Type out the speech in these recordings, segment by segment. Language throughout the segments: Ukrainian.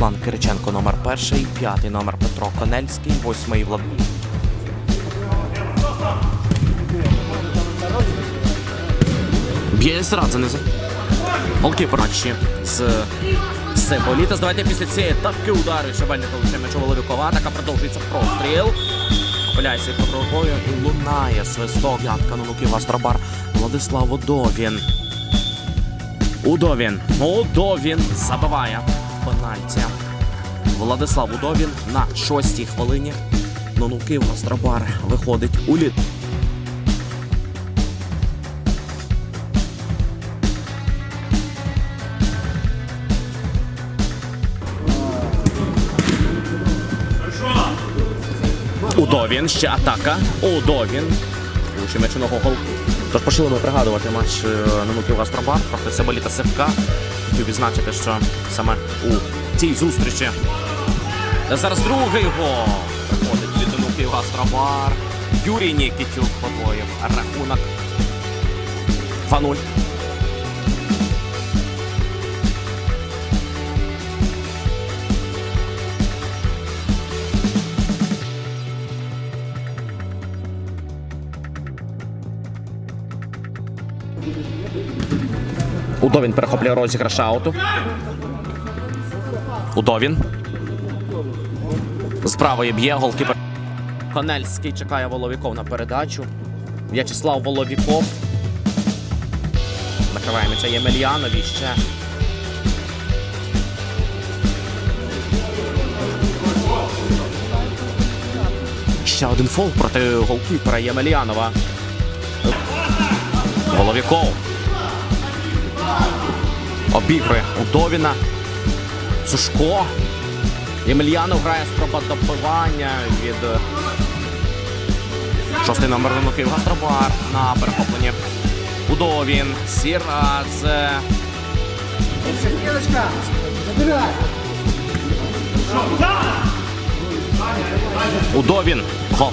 Руслан Кириченко номер перший, п'ятий номер Петро Конельський, восьмий Влад. Б'є Сирадзе низу. Голкіпер матчі з Симболітас. Давайте після цієї атаки удари Шабельник лише м'ячу Воловікова. Атака продовжується простріл. Опиляється під рукою і лунає свисток. Ятка на луки Гастробар. Владислав Удовін. Удовін. Удовін забиває пенальті. Владислав Удовін на шостій хвилині. Нонуків Гастробар виходить у лід. Удовін, ще атака. Удовін. У ногу гол. Тож почали ми пригадувати матч е, Нануків Гастробар проти Себоліта Севка. Хотів відзначити, що саме у цій зустрічі. Зараз другий гол. Приходить від Нануків Гастробар. Юрій Нікітюк подвоїв. Рахунок 2-0. Удовін перехоплює розіграш ауту. Удовін. З правої б'є голкіпер. Конельський чекає Воловіков на передачу. В'ячеслав Воловіков. Накриваємося Ємельянові ще. Ще один фол проти голкіпера Ємельянова. Воловіков. Обігрує Удовіна. Сушко. Ємельянов грає спроба добивання від е, шостий номер Київ Гастробар на перехопленні. Удовін. Сірадзе. Удовін. Гол.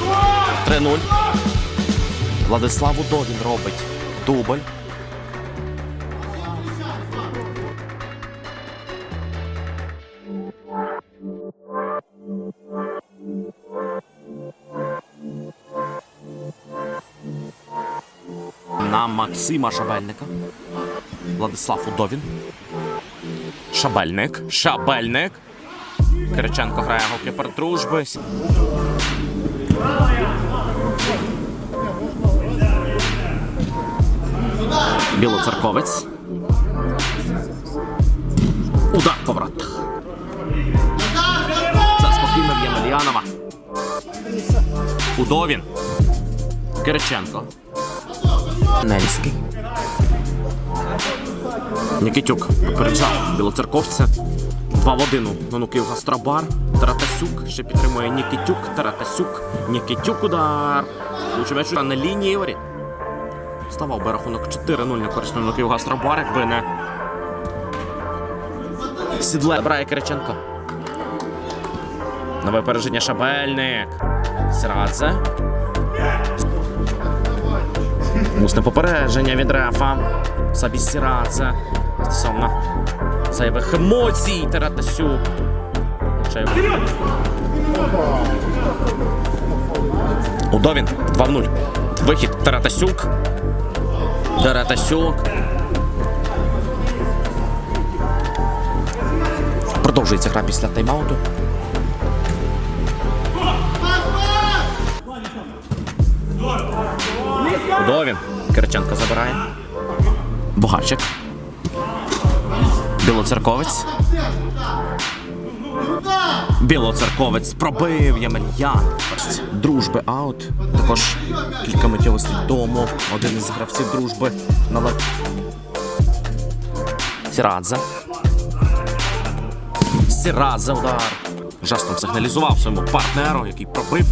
3-0. Владислав Удовін робить дубль. На Максима Шабельника. Владислав Удовін. Шабельник. Шабельник. Кириченко грає голкіпер дружби. Білоцерковець. Удар по. Це спокійно б'є Мельянова. Удовін. Кириченко. Нельський. Нікітюк попереджав білоцерковця. Два в один у Нонуків Гастробар. Таратасюк ще підтримує Нікітюк. Таратасюк. Нікітюк удар. Лучовець на лінії воріт. Ставав би рахунок 4-0 на користь Нонуків Гастробар, якби не Сідле брає Кириченко. Нове переження Шабельник. Срадзе. Усне попередження від рефа. Сабісірадзе. Стосовно зайвих емоцій Таратасюк. Удовін 2-0. Вихід Таратасюк. Таратасюк. Продовжується гра після тайм-ауту. Удовін. Кириченко забирає. Бугарчик. Білоцерковець. Білоцерковець пробив Ємельян. Дружби аут. Також кілька миттєвостей тому. Один із гравців дружби на лев. Сірадзе. Сірадзе удар. Жестом сигналізував своєму партнеру, який пробив.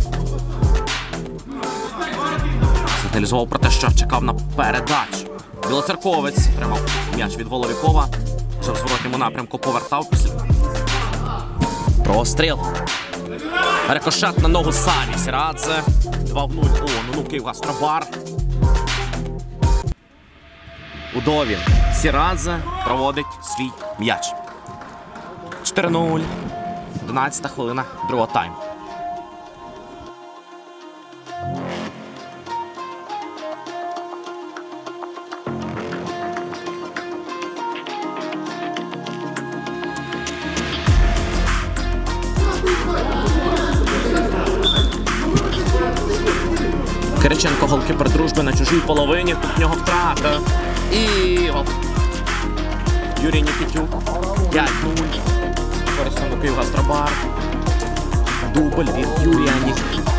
Сигналізував про те, що чекав на передачу. Білоцерковець тримав м'яч від Воловікова. Вже в зворотньому напрямку повертав після. Простріл. Рикошет на ногу Саві. Сірадзе. 2 в 0. О, ну ну Київ Гастробар. Удовін. Сірадзе проводить свій м'яч. 4-0. 11 хвилина другого тайму. Кириченко голкіпер дружби на чужій половині. Тут в нього втрата. І оп. Юрій Нікітюк. 5-0. Київ Гастробар, Дубль від Юрія Нікітюка.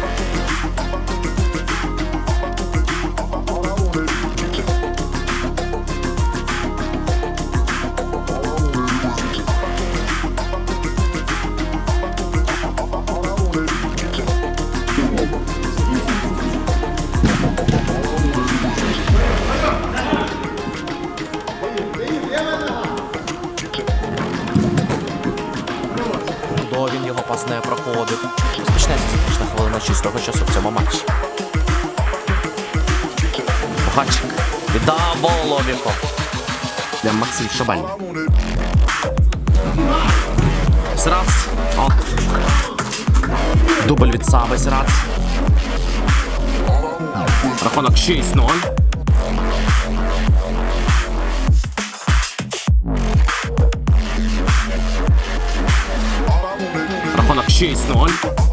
До він його пас не проходив. Розпочнеться заключна хвилина чистого часу в цьому матчі. Богачик. Віддав. Для Максим Шабаль. Срац. Дубль від Саби Срац. Рахунок 6-0. 6-0.